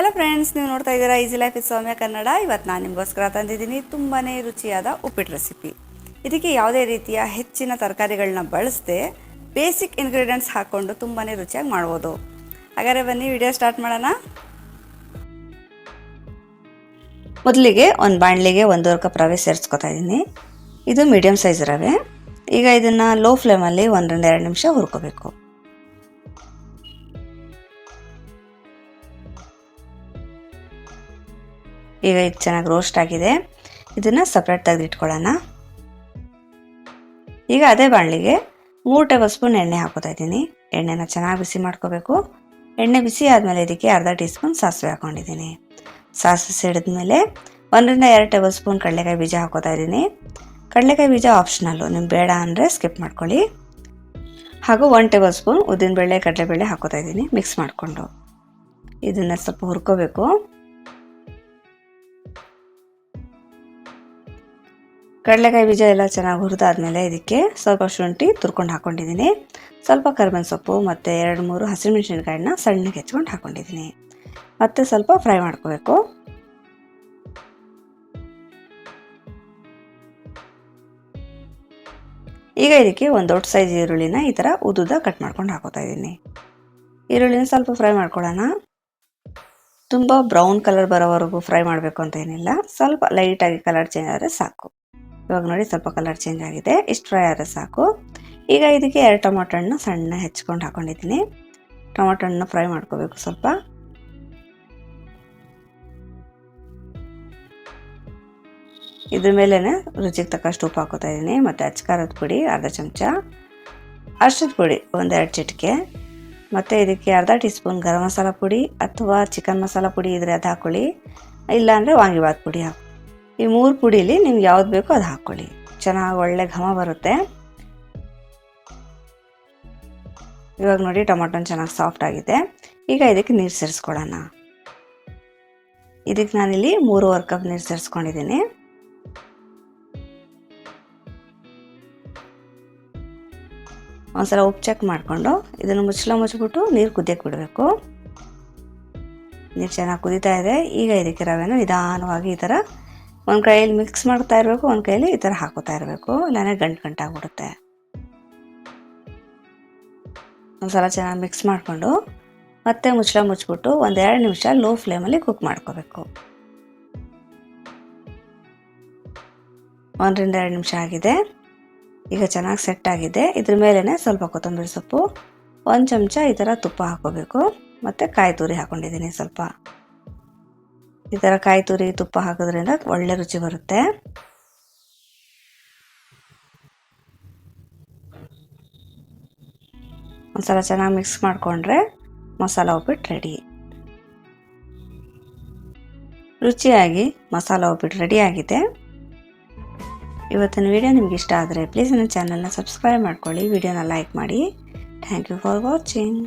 Hello friends ನೀವು ನೋಡ್ತಾ ಇದ್ದೀರಾ easy life is Soumya Kannada ಇವತ್ತು ನಾನು ನಿಮಗೋಸ್ಕರ ತಂದಿದ್ದೀನಿ ತುಂಬಾ ರುಚಿಯಾದ ಉಪ್ಪಿಟ್ಟು ರೆಸಿಪಿ ಇದಕ್ಕೆ ಯಾವುದೇ ರೀತಿಯ ಹೆಚ್ಚಿನ ತರಕಾರಿಗಳನ್ನ ಬಳಸದೆ ಬೇಸಿಕ್ ಇಂಗ್ರೀಡಿಯೆಂಟ್ಸ್ ಹಾಕ್ಕೊಂಡು ತುಂಬಾ ರುಚಿಯಾಗಿ ಮಾಡ್ಬೋದು. ಹಾಗಾದರೆ ಬನ್ನಿ ವಿಡಿಯೋ ಸ್ಟಾರ್ಟ್ ಮಾಡೋಣ. ಮೊದಲಿಗೆ ಒಂದು ಬಾಣಲಿಗೆ ಒಂದೂವರೆ ಕಪ್ ರವೆ ಸೇರಿಸ್ಕೊತಾ ಇದ್ದೀನಿ. ಇದು ಮೀಡಿಯಮ್ ಸೈಜ್ ರವೆ. ಈಗ ಇದನ್ನು ಲೋ ಫ್ಲೇಮಲ್ಲಿ ಒಂದರಿಂದ ಎರಡು ನಿಮಿಷ ಹುರ್ಕೋಬೇಕು. ಈಗ ಇದು ಚೆನ್ನಾಗಿ ರೋಸ್ಟ್ ಆಗಿದೆ. ಇದನ್ನು ಸಪ್ರೇಟ್ ತೆಗೆದಿಟ್ಕೊಳ್ಳೋಣ ಈಗ ಅದೇ ಬಾಣಲಿಗೆ ಮೂರು ಟೇಬಲ್ ಸ್ಪೂನ್ ಎಣ್ಣೆ ಹಾಕೋತಾ ಇದ್ದೀನಿ. ಎಣ್ಣೆನ ಚೆನ್ನಾಗಿ ಬಿಸಿ ಮಾಡ್ಕೋಬೇಕು. ಎಣ್ಣೆ ಬಿಸಿ ಆದಮೇಲೆ ಇದಕ್ಕೆ ಅರ್ಧ ಟೀ ಸ್ಪೂನ್ ಸಾಸಿವೆ ಹಾಕೊಂಡಿದ್ದೀನಿ. ಸಾಸಿವೆ ಸಿಡಿದ್ಮೇಲೆ ಒಂದರಿಂದ ಎರಡು ಟೇಬಲ್ ಸ್ಪೂನ್ ಕಡಲೆಕಾಯಿ ಬೀಜ ಹಾಕೋತಾ ಇದ್ದೀನಿ. ಕಡಲೆಕಾಯಿ ಬೀಜ ಆಪ್ಷನಲ್ಲು ನಿಮ್ಗೆ ಬೇಡ ಅಂದರೆ ಸ್ಕಿಪ್ ಮಾಡ್ಕೊಳ್ಳಿ. ಹಾಗೂ ಒನ್ ಟೇಬಲ್ ಸ್ಪೂನ್ ಉದ್ದಿನಬೇಳೆ, ಕಡಲೆಬೇಳೆ ಹಾಕೋತಾ ಇದ್ದೀನಿ ಮಿಕ್ಸ್ ಮಾಡಿಕೊಂಡು. ಇದನ್ನು ಸ್ವಲ್ಪ ಹುರ್ಕೋಬೇಕು. ಕಡಲೆಕಾಯಿ ಬೀಜ ಎಲ್ಲ ಚೆನ್ನಾಗಿ ಹುರಿದಾದ್ಮೇಲೆ ಇದಕ್ಕೆ ಸ್ವಲ್ಪ ಶುಂಠಿ ತುರ್ಕೊಂಡು ಹಾಕ್ಕೊಂಡಿದ್ದೀನಿ ಸ್ವಲ್ಪ ಕರ್ಬೇವಿನ ಸೊಪ್ಪು ಮತ್ತು ಎರಡು ಮೂರು ಹಸಿಮೆಣಸಿನ್ಕಾಯನ್ನ ಸಣ್ಣಗೆ ಹೆಚ್ಕೊಂಡು ಹಾಕ್ಕೊಂಡಿದ್ದೀನಿ ಮತ್ತು ಸ್ವಲ್ಪ ಫ್ರೈ ಮಾಡ್ಕೋಬೇಕು. ಈಗ ಇದಕ್ಕೆ ಒಂದು ದೊಡ್ಡ ಸೈಜ್ ಈರುಳ್ಳಿನ ಈ ಥರ ಉದ್ದುದ ಕಟ್ ಮಾಡ್ಕೊಂಡು ಹಾಕೋತಾ ಇದ್ದೀನಿ. ಈರುಳ್ಳಿನ ಸ್ವಲ್ಪ ಫ್ರೈ ಮಾಡ್ಕೊಳ್ಳೋಣ. ತುಂಬ ಬ್ರೌನ್ ಕಲರ್ ಬರೋವರೆಗೂ ಫ್ರೈ ಮಾಡಬೇಕು ಅಂತ ಏನಿಲ್ಲ. ಸ್ವಲ್ಪ ಲೈಟಾಗಿ ಕಲರ್ ಚೇಂಜ್ ಆದರೆ ಸಾಕು. ಇವಾಗ ನೋಡಿ ಸ್ವಲ್ಪ ಕಲರ್ ಚೇಂಜ್ ಆಗಿದೆ. ಇಷ್ಟು ಫ್ರೈ ಆದರೆ ಸಾಕು. ಈಗ ಇದಕ್ಕೆ ಎರಡು ಟೊಮೊಟೊ ಹಣ್ಣು ಸಣ್ಣ ಹೆಚ್ಕೊಂಡು ಹಾಕೊಂಡಿದ್ದೀನಿ. ಟೊಮೊಟೊ ಹಣ್ಣು ಫ್ರೈ ಮಾಡ್ಕೋಬೇಕು ಸ್ವಲ್ಪ. ಇದ್ರ ಮೇಲೇ ರುಚಿಗೆ ತಕ್ಕಷ್ಟು ಉಪ್ಪು ಹಾಕೋತಾ ಇದ್ದೀನಿ. ಮತ್ತು ಅಚ್ಕಾರದ ಪುಡಿ, ಅರ್ಧ ಚಮಚ. ಅರ್ಶದ ಪುಡಿ ಒಂದೆರಡು ಚಿಟಿಕೆ. ಮತ್ತು ಇದಕ್ಕೆ ಅರ್ಧ ಟೀ ಸ್ಪೂನ್ ಗರಂ ಮಸಾಲ ಪುಡಿ ಅಥವಾ ಚಿಕನ್ ಮಸಾಲ ಪುಡಿ ಇದ್ರೆ ಅದು ಹಾಕೊಳ್ಳಿ. ಇಲ್ಲಾಂದರೆ ವಾಂಗಿಬಾತ್ ಪುಡಿ ಹಾಕಿ ಈ ಮೂರು ಪುಡೀಲಿ ನಿಮ್ಗೆ ಯಾವ್ದು ಬೇಕೋ ಅದು ಹಾಕ್ಕೊಳ್ಳಿ ಚೆನ್ನಾಗಿ ಒಳ್ಳೆ ಘಮ ಬರುತ್ತೆ. ಇವಾಗ ನೋಡಿ ಟೊಮೊಟೊನ ಚೆನ್ನಾಗಿ ಸಾಫ್ಟ್ ಆಗಿದೆ. ಈಗ ಇದಕ್ಕೆ ನೀರು ಸೇರಿಸ್ಕೊಳ್ಳೋಣ. ಇದಕ್ಕೆ ನಾನಿಲ್ಲಿ ಮೂರುವರೆ ಕಪ್ ನೀರು ಸೇರಿಸ್ಕೊಂಡಿದ್ದೀನಿ. ಒಂದ್ಸಲ ಉಪ್ಪು ಚೆಕ್ ಮಾಡಿಕೊಂಡು ಇದನ್ನು ಮುಚ್ಚಲ ಮುಚ್ಚಿಬಿಟ್ಟು ನೀರು ಕುದಿಯಕ್ಕೆ ಬಿಡಬೇಕು. ನೀರು ಚೆನ್ನಾಗಿ ಕುದೀತಾ ಇದೆ. ಈಗ ಇದಕ್ಕೆ ರವೆನ ನಿಧಾನವಾಗಿ ಈ ಥರ ಒಂದು ಕೈಯಲ್ಲಿ ಮಿಕ್ಸ್ ಮಾಡ್ತಾ ಇರಬೇಕು, ಒಂದು ಕೈಯಲ್ಲಿ ಈ ಥರ ಹಾಕೋತಾ ಇರಬೇಕು. ಇಲ್ಲಾಂದರೆ ಗಂಟು ಗಂಟಾಗ್ಬಿಡುತ್ತೆ ಒಂದ್ಸಲ ಚೆನ್ನಾಗಿ ಮಿಕ್ಸ್ ಮಾಡಿಕೊಂಡು ಮತ್ತೆ ಮುಚ್ಚಳ ಮುಚ್ಚಿಬಿಟ್ಟು ಒಂದೆರಡು ನಿಮಿಷ ಲೋ ಫ್ಲೇಮಲ್ಲಿ ಕುಕ್ ಮಾಡ್ಕೋಬೇಕು. ಒಂದರಿಂದ ಎರಡು ನಿಮಿಷ ಆಗಿದೆ. ಈಗ ಚೆನ್ನಾಗಿ ಸೆಟ್ ಆಗಿದೆ. ಇದ್ರ ಮೇಲೇ ಸ್ವಲ್ಪ ಕೊತ್ತಂಬರಿ ಸೊಪ್ಪು, ಒಂದು ಚಮಚ ಈ ಥರ ತುಪ್ಪ ಹಾಕೋಬೇಕು. ಮತ್ತು ಕಾಯಿ ತುರಿ ಹಾಕ್ಕೊಂಡಿದ್ದೀನಿ ಸ್ವಲ್ಪ. ಈ ಥರ ಕಾಯಿ ತುರಿ, ತುಪ್ಪ ಹಾಕೋದ್ರಿಂದ ಒಳ್ಳೆ ರುಚಿ ಬರುತ್ತೆ. ಒಂದ್ಸಲ ಚೆನ್ನಾಗಿ ಮಿಕ್ಸ್ ಮಾಡಿಕೊಂಡ್ರೆ ಮಸಾಲ ಉಪ್ಪಿಟ್ಟು ರೆಡಿ ರುಚಿಯಾಗಿ ಮಸಾಲ ಉಪ್ಪಿಟ್ಟು ರೆಡಿ ಆಗಿದೆ. ಇವತ್ತಿನ ವಿಡಿಯೋ ನಿಮ್ಗೆ ಇಷ್ಟ ಆದರೆ ಪ್ಲೀಸ್ ನನ್ನ ಚಾನಲ್ನ ಸಬ್ಸ್ಕ್ರೈಬ್ ಮಾಡ್ಕೊಳ್ಳಿ ವಿಡಿಯೋನ ಲೈಕ್ ಮಾಡಿ. Thank you for watching